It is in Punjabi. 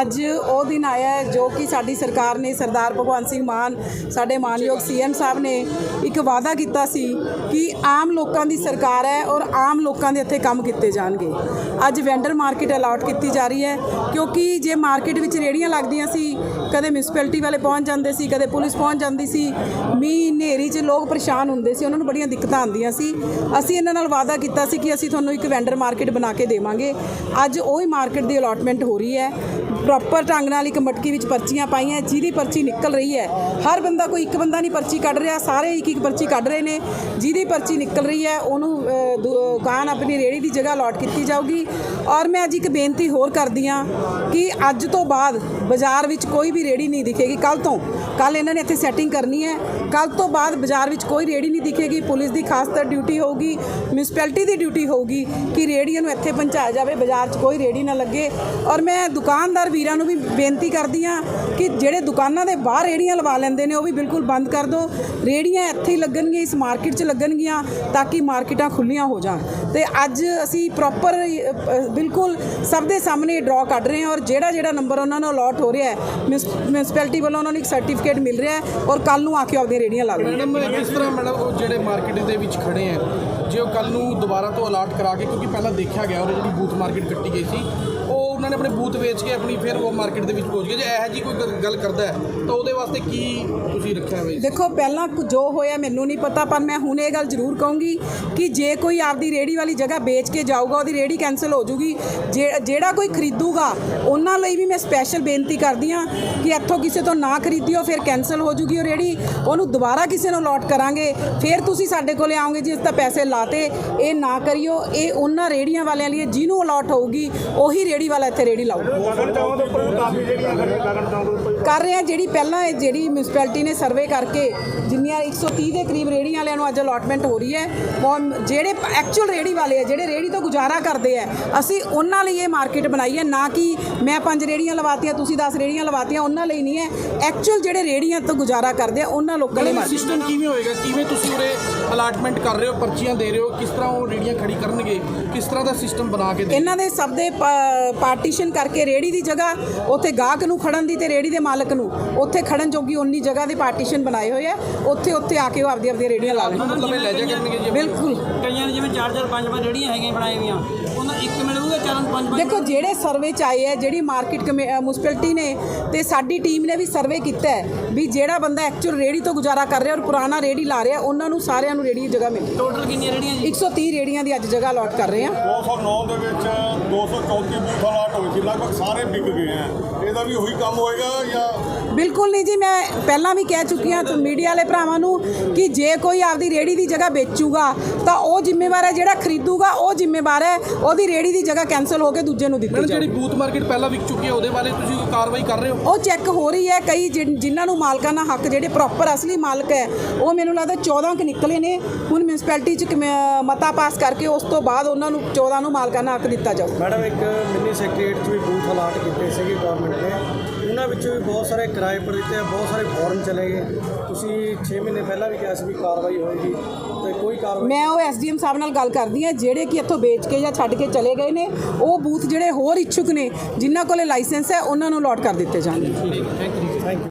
ਅੱਜ ਉਹ ਦਿਨ ਆਇਆ ਹੈ ਜੋ ਕਿ ਸਾਡੀ ਸਰਕਾਰ ਨੇ ਸਰਦਾਰ ਭਗਵੰਤ ਸਿੰਘ ਮਾਨ, ਸਾਡੇ ਮਾਨਯੋਗ ਸੀਐਮ ਸਾਹਿਬ ਨੇ ਇੱਕ ਵਾਅਦਾ ਕੀਤਾ ਸੀ ਕਿ ਆਮ ਲੋਕਾਂ ਦੀ ਸਰਕਾਰ ਹੈ ਔਰ ਆਮ ਲੋਕਾਂ ਦੇ ਇੱਥੇ ਕੰਮ ਕੀਤੇ ਜਾਣਗੇ। ਅੱਜ ਵੈਂਡਰ ਮਾਰਕੀਟ ਅਲਾਟ ਕੀਤੀ ਜਾ ਰਹੀ ਹੈ ਕਿਉਂਕਿ ਜੇ ਮਾਰਕੀਟ ਵਿੱਚ ਰੇੜੀਆਂ ਲੱਗਦੀਆਂ ਸੀ, ਕਦੇ ਮਿਊਨਿਸਪੈਲਿਟੀ ਵਾਲੇ ਪਹੁੰਚ ਜਾਂਦੇ ਸੀ, ਕਦੇ ਪੁਲਿਸ ਪਹੁੰਚ ਜਾਂਦੀ ਸੀ, ਮੀਂਹ, ਹਨੇਰੀ 'ਚ ਲੋਕ ਪਰੇਸ਼ਾਨ ਹੁੰਦੇ ਸੀ, ਉਹਨਾਂ ਨੂੰ ਬੜੀਆਂ ਦਿੱਕਤਾਂ ਆਉਂਦੀਆਂ ਸੀ। ਅਸੀਂ ਇਹਨਾਂ ਨਾਲ ਵਾਅਦਾ ਕੀਤਾ ਸੀ ਕਿ ਅਸੀਂ ਤੁਹਾਨੂੰ ਇੱਕ ਵੈਂਡਰ ਮਾਰਕੀਟ ਬਣਾ ਕੇ ਦੇਵਾਂਗੇ। ਅੱਜ ਉਹੀ ਮਾਰਕੀਟ ਦੀ ਅਲਾਟਮੈਂਟ ਹੋ ਰਹੀ ਹੈ। ਪ੍ਰੋਪਰ ਢੰਗ ਨਾਲ ਇੱਕ ਮਟਕੀ ਵਿੱਚ ਪਰਚੀਆਂ ਪਾਈਆਂ, ਜਿਹਦੀ ਪਰਚੀ ਨਿਕਲ ਰਹੀ ਹੈ। ਹਰ ਬੰਦਾ ਕੋਈ ਇੱਕ ਬੰਦਾ ਨਹੀਂ ਪਰਚੀ ਕੱਢ ਰਿਹਾ, ਸਾਰੇ ਇੱਕ ਇੱਕ ਪਰਚੀ ਕੱਢ ਰਹੇ ਨੇ। ਜਿਹਦੀ ਪਰਚੀ ਨਿਕਲ ਰਹੀ ਹੈ, ਉਹਨੂੰ ਦੁਕਾਨ ਆਪਣੀ ਰੇੜੀ ਦੀ ਜਗ੍ਹਾ ਅਲਾਟ ਕੀਤੀ ਜਾਊਗੀ। ਔਰ ਮੈਂ ਅੱਜ ਇੱਕ ਬੇਨਤੀ ਹੋਰ ਕਰਦੀ ਹਾਂ ਕਿ ਅੱਜ ਤੋਂ ਬਾਅਦ ਬਾਜ਼ਾਰ ਵਿੱਚ ਕੋਈ ਵੀ ਰੇੜੀ ਨਹੀਂ ਦਿਖੇਗੀ। ਕੱਲ ਤੋਂ ਕੱਲ ਇਹਨਾਂ ਨੇ ਇੱਥੇ ਸੈਟਿੰਗ ਕਰਨੀ ਹੈ। ਕੱਲ ਤੋਂ ਬਾਅਦ ਬਾਜ਼ਾਰ ਵਿੱਚ ਕੋਈ ਰੇੜੀ ਨਹੀਂ ਦਿਖੇਗੀ। ਪੁਲਿਸ ਦੀ ਖਾਸ ਤਰ ਡਿਊਟੀ ਹੋਊਗੀ। ਮਿਊਨਿਸਪੈਲਿਟੀ ਦੀ ਡਿਊਟੀ ਹੋਊਗੀ ਕਿ ਰੇੜੀਆਂ ਨੂੰ ਇੱਥੇ ਪਹੁੰਚਾਇਆ ਜਾਵੇ। ਬਾਜ਼ਾਰ 'ਚ ਕੋਈ ਰੇੜੀ ਨਾ ਲੱਗੇ। ਔਰ ਮੈਂ ਦੁਕਾਨਦਾਰ ਵੀਰਾਂ ਨੂੰ ਵੀ ਬੇਨਤੀ ਕਰਦੀ ਹਾਂ ਕਿ ਜਿਹੜੇ ਦੁਕਾਨਾਂ ਦੇ ਬਾਹਰ ਰੇੜੀਆਂ ਲਵਾ ਲੈਂਦੇ ਨੇ, ਉਹ ਵੀ ਬਿਲਕੁਲ ਬੰਦ ਕਰ ਦਿਓ। ਰੇੜੀਆਂ ਇੱਥੇ ਹੀ ਲੱਗਣਗੀਆਂ, ਇਸ ਮਾਰਕੀਟ 'ਚ ਲੱਗਣਗੀਆਂ ਤਾਂ ਕਿ ਮਾਰਕੀਟਾਂ ਖੁੱਲੀਆਂ ਹੋ ਜਾਣ। ਤੇ ਅੱਜ ਅਸੀਂ ਪ੍ਰੋਪਰ ਬਿਲਕੁਲ ਸਭ ਦੇ ਸਾਹਮਣੇ ਡਰਾ ਕੱਢ ਰਹੇ ਹਾਂ। ਔਰ ਜਿਹੜਾ ਜਿਹੜਾ ਨੰਬਰ ਉਹਨਾਂ ਨੂੰ ਅਲਾਟ ਹੋ ਰਿਹਾ ਹੈ ਮਿਊਨਿਸਪੈਲਿਟੀ ਵੱਲੋਂ ਉਹਨਾਂ ਨੂੰ ਇੱਕ ਸਰਟੀਫਿਕੇਟ ਮਿਲ ਰਿਹਾ ਔਰ ਕੱਲ ਨੂੰ ਆ ਕੇ ਆਪਦੀਆਂ ਰੇੜੀਆਂ ਲਾ ਲੈਣਗੇ ਮੈਡਮ ਕਿਸ ਤਰ੍ਹਾਂ ਮੈਡਮ ਉਹ ਜਿਹੜੇ ਮਾਰਕੀਟ ਦੇ ਵਿੱਚ ਖੜੇ ਆ ਜੇ ਉਹ ਕੱਲ ਨੂੰ ਦੁਬਾਰਾ ਤੋਂ ਅਲਾਟ ਕਰਾ ਕੇ ਕਿਉਂਕਿ ਪਹਿਲਾਂ ਦੇਖਿਆ ਗਿਆ ਉਹ ਜਿਹੜੀ ਬੂਥ ਮਾਰਕੀਟ ਕੱਟੀ ਗਈ ਸੀ ਉਹ ਉਹਨਾਂ ਨੇ ਆਪਣੇ ਬੂਥ ਵੇਚ ਕੇ ਆਪਣੀ ਫਿਰ ਉਹ ਮਾਰਕੀਟ ਦੇ ਵਿੱਚ ਪਹੁੰਚ ਗਏ ਜੇ ਇਹੋ ਜੀ ਕੋਈ ਗੱਲ ਕਰਦਾ ਹੈ ਤਾਂ ਉਹਦੇ ਵਾਸਤੇ ਕੀ ਤੁਸੀਂ ਰੱਖਿਆ ਹੋਇਆ? ਦੇਖੋ ਪਹਿਲਾਂ ਜੋ ਹੋਇਆ ਮੈਨੂੰ ਨਹੀਂ ਪਤਾ ਪਰ ਮੈਂ ਹੁਣ ਇਹ ਗੱਲ ਜ਼ਰੂਰ ਕਹੂੰਗੀ ਕਿ ਜੇ ਕੋਈ ਆਪਦੀ ਰੇੜੀ ਵਾਲੀ ਜਗ੍ਹਾ ਵੇਚ ਕੇ ਜਾਊਗਾ ਉਹਦੀ ਰੇੜੀ ਕੈਨਸਲ ਹੋ ਜੂਗੀ ਜਿਹੜਾ ਕੋਈ ਖਰੀਦੂਗਾ ਉਹਨਾਂ ਲਈ ਵੀ ਮੈਂ ਸਪੈਸ਼ਲ ਬੇਨਤੀ ਕਰਦੀ ਹਾਂ ਕਿ ਇੱਥੋਂ ਕਿਸੇ ਤੋਂ ਨਾ ਖਰੀਦਿਓ ਫਿਰ ਕੈਨਸਲ ਹੋ ਜੂਗੀ ਉਹ ਰੇੜੀ, ਉਹਨੂੰ ਦੁਬਾਰਾ ਕਿਸੇ ਨੂੰ ਅਲਾਟ ਕਰਾਂਗੇ, ਫਿਰ ਤੁਸੀਂ ਸਾਡੇ ਕੋਲੇ ਆਓਗੇ ਇਸ ਤਾਂ ਪੈਸੇ ਲਾਤੇ, ਇਹ ਨਾ ਕਰਿਓ, ਇਹ ਉਹਨਾਂ ਰੇੜੀਆਂ ਵਾਲਿਆਂ ਲਈ, ਜਿਹਨੂੰ ਅਲਾਟ ਹੋਊਗੀ, ਉਹੀ ਰੇੜੀ ਵਾਲਾ ਇੱਥੇ ਰੇੜੀ ਲਾਊਗਾ ਕਰ ਰਹੇ ਆ ਜਿਹੜੀ ਪਹਿਲਾਂ ਇਹ ਜਿਹੜੀ ਮਿਊਨਿਸਪੈਲਿਟੀ ਨੇ ਸਰਵੇ ਕਰਕੇ, ਜਿੰਨੀਆਂ 130 ਦੇ ਕਰੀਬ ਰੇੜੀਆਂ ਵਾਲਿਆਂ ਨੂੰ ਅੱਜ ਅਲਾਟਮੈਂਟ ਹੋ ਰਹੀ ਹੈ ਉਹ ਜਿਹੜੇ ਐਕਚੁਅਲ ਰੇੜੀ ਵਾਲੇ ਆ, ਜਿਹੜੇ ਰੇੜੀ ਤੋਂ ਗੁਜ਼ਾਰਾ ਕਰਦੇ ਆ, ਅਸੀਂ ਉਹਨਾਂ ਲਈ ਇਹ ਮਾਰਕੀਟ ਬਣਾਈ ਹੈ, ਨਾ ਕਿ ਮੈਂ ਪੰਜ ਰੇੜੀਆਂ ਲਵਾਤੀਆਂ, ਤੁਸੀਂ 10 ਰੇੜੀਆਂ ਲਵਾਤੀਆਂ, ਉਹਨਾਂ ਲਈ ਨਹੀਂ ਹੈ। ਐਕਚੁਅਲ ਜਿਹੜੇ ਰੇੜੀਆਂ ਤੋਂ ਗੁਜ਼ਾਰਾ ਕਰਦੇ ਆ ਉਹਨਾਂ ਲੋਕਾਂ ਲਈ ਮਾਰਕੀਟ ਸਿਸਟਮ ਕਿਵੇਂ ਹੋਏਗਾ? ਕਿਵੇਂ ਤੁਸੀਂ ਉਰੇ ਅਲਾਟਮੈਂਟ ਕਰ ਰਹੇ ਹੋ ਪਰਚੀਆਂ ਦੇ ਰਹੇ ਹੋ? ਕਿਸ ਤਰ੍ਹਾਂ ਉਹ ਰੇੜੀਆਂ ਖੜੀ ਕਰਨਗੇ? ਕਿਸ ਤਰ੍ਹਾਂ ਦਾ ਸਿਸਟਮ ਬਣਾ ਕੇ ਦੇ ਇਹਨਾਂ ਦੇ ਸਭ ਦੇ ਪਾਰਟੀਸ਼ਨ ਕਰਕੇ ਰੇੜੀ ਦੀ ਜਗ੍ਹਾ ਉੱਥੇ ਗਾਹਕ ਨੂੰ ਖੜਨ ਦੀ ਤੇ ਰੇੜੀ ਦੇ ਮਾਲਕ ਨੂੰ ਉੱਥੇ ਖੜਨ ਜੋਗੀ ਉਨੀ ਜਗ੍ਹਾ ਦੇ ਪਾਰਟੀਸ਼ਨ ਬਣਾਏ ਹੋਏ ਆ ਉੱਥੇ ਉੱਥੇ ਆ ਕੇ ਉਹ ਆਪਦੀ ਆਪਦੀ ਰੇੜੀਆਂ ਲਾ ਲੈਣ। ਮਤਲਬ ਇਹ ਲੈ ਜਾ ਕਰਨਗੇ ਜੀ ਬਿਲਕੁਲ। ਕਈਆਂ ਨੇ ਜਿਵੇਂ ਚਾਰ ਚਾਰ ਪੰਜ ਪੰਜ ਰੇੜੀਆਂ ਹੈਗੀਆਂ ਬਣਾਈ ਹੋਈਆਂ। ਉਹਨਾਂ ਇੱਕ ਮਿਲੂਗਾ ਚਾਰਾਂ ਨੂੰ ਪੰਜ ਪੰਜ ਦੇਖੋ ਜਿਹੜੇ ਸਰਵੇ ਚ ਆਏ ਹੈ ਜਿਹੜੀ ਮਾਰਕੀਟ ਮਿਊਨਿਸਪੈਲਿਟੀ ਨੇ ਤੇ ਸਾਡੀ ਟੀਮ ਨੇ ਵੀ ਸਰਵੇ ਕੀਤਾ ਹੈ ਵੀ ਜਿਹੜਾ ਬੰਦਾ ਐਕਚੁਅਲ ਰੇੜੀ ਤੋਂ ਗੁਜ਼ਾਰਾ ਕਰ ਰਿਹਾ ਔਰ ਪੁਰਾਣਾ ਰੇੜੀ ਲਾ ਰਿਹਾ ਉਹਨਾਂ ਨੂੰ ਸਾਰਿਆਂ ਨੂੰ ਰੇੜੀ ਦੀ ਜਗ੍ਹਾ ਮਿਲੀ। ਟੋਟਲ ਕਿੰਨੀਆਂ ਰੇੜੀਆਂ ਜੀ? 130 ਰੇੜੀਆਂ ਦੀ ਅੱਜ ਜਗ੍ਹਾ ਅਲਾਟ ਕਰ ਰਹੇ ਹਾਂ। 209 ਦੇ ਵਿੱਚ 234 ਬੂਥ ਅਲਾਟ ਹੋਏ ਸੀ ਲਗਭਗ ਸਾਰੇ ਵਿਕ ਗਏ ਆ ਇਹਦਾ ਵੀ ਉਹੀ ਕੰਮ ਹੋਏਗਾ ਜਾਂ ਬਿਲਕੁਲ ਨਹੀਂ ਜੀ ਮੈਂ ਪਹਿਲਾਂ ਵੀ ਕਹਿ ਚੁੱਕੀ ਹਾਂ ਮੀਡੀਆ ਵਾਲੇ ਭਰਾਵਾਂ ਨੂੰ ਕਿ ਜੇ ਕੋਈ ਆਪਦੀ ਰੇੜੀ ਦੀ ਜਗ੍ਹਾ ਵੇਚੂਗਾ ਤਾਂ ਉਹ ਜ਼ਿੰਮੇਵਾਰ ਹੈ ਜਿਹੜਾ ਖਰੀਦੂਗਾ ਉਹ ਜ਼ਿੰਮੇਵਾਰ ਹੈ ਉਹਦੀ ਰੇੜੀ ਦੀ ਜਗ੍ਹਾ ਕੈਨਸਲ ਹੋ ਕੇ ਦੂਜੇ ਨੂੰ ਦਿੱਤੀ ਮੈਡਮ ਜਾਵੇ ਜਿਹੜੀ ਬੂਥ ਮਾਰਕੀਟ ਪਹਿਲਾਂ ਵਿਕ ਚੁੱਕੀ ਹੈ ਉਹਦੇ ਬਾਰੇ ਤੁਸੀਂ ਕੋਈ ਕਾਰਵਾਈ ਕਰ ਰਹੇ ਹੋ? ਉਹ ਚੈੱਕ ਹੋ ਰਹੀ ਹੈ ਕਈ ਜਿਨ- ਜਿਨ੍ਹਾਂ ਨੂੰ ਮਾਲਕਾਨਾ ਹੱਕ ਜਿਹੜੇ ਪ੍ਰੋਪਰ ਅਸਲੀ ਮਾਲਕ ਹੈ ਉਹ ਮੈਨੂੰ ਲੱਗਦਾ 14 ਕ ਨਿਕਲੇ ਨੇ। ਹੁਣ ਮਿਊਨਿਸਪੈਲਿਟੀ ਚ ਕਮੇ- ਮਤਾ ਪਾਸ ਕਰਕੇ ਉਸ ਤੋਂ ਬਾਅਦ ਉਹਨਾਂ ਨੂੰ 14 ਨੂੰ ਮਾਲਕਾਨਾ ਹੱਕ ਦਿੱਤਾ ਜਾਊ। ਮੈਡਮ ਇੱਕ ਮਿੰਨੀ ਸੈਕਟਰੀਏਟ 'ਚ ਵੀ ਬੂਥ ਅਲਾਟ ਕੀਤੇ ਸੀਗੇ ਗਵਰਨਮੈਂਟ ਨੇ। ਉਹਨਾਂ ਵਿੱਚੋਂ ਵੀ ਬਹੁਤ ਸਾਰੇ ਕਿਰਾਏ ਪਰ ਦਿੱਤੇ ਆ ਬਹੁਤ ਸਾਰੇ ਫੋਰਨ ਚਲੇ ਗਏ। ਤੁਸੀਂ 6 ਮਹੀਨੇ ਪਹਿਲਾਂ ਵੀ ਕਿਹਾ ਸੀ ਵੀ ਕਾਰਵਾਈ ਹੋਏਗੀ ਤੇ ਕੋਈ ਕਾਰਵਾਈ ਮੈਂ ਉਹ ਐਸਡੀਐਮ ਸਾਹਿਬ ਨਾਲ ਗੱਲ ਕਰਦੀ ਹਾਂ ਜਿਹੜੇ ਕਿ ਇੱਥੋਂ ਵੇਚ ਕੇ ਜਾਂ ਛੱਡ ਕੇ ਚਲੇ ਗਏ ਨੇ ਉਹ ਬੂਥ ਜਿਹੜੇ ਹੋਰ ਇੱਛੁਕ ਨੇ ਜਿਨ੍ਹਾਂ ਕੋਲੇ ਲਾਇਸੈਂਸ ਹੈ ਉਹਨਾਂ ਨੂੰ ਅਲਾਟ ਕਰ ਦਿੱਤੇ ਜਾਣਗੇ। Thank you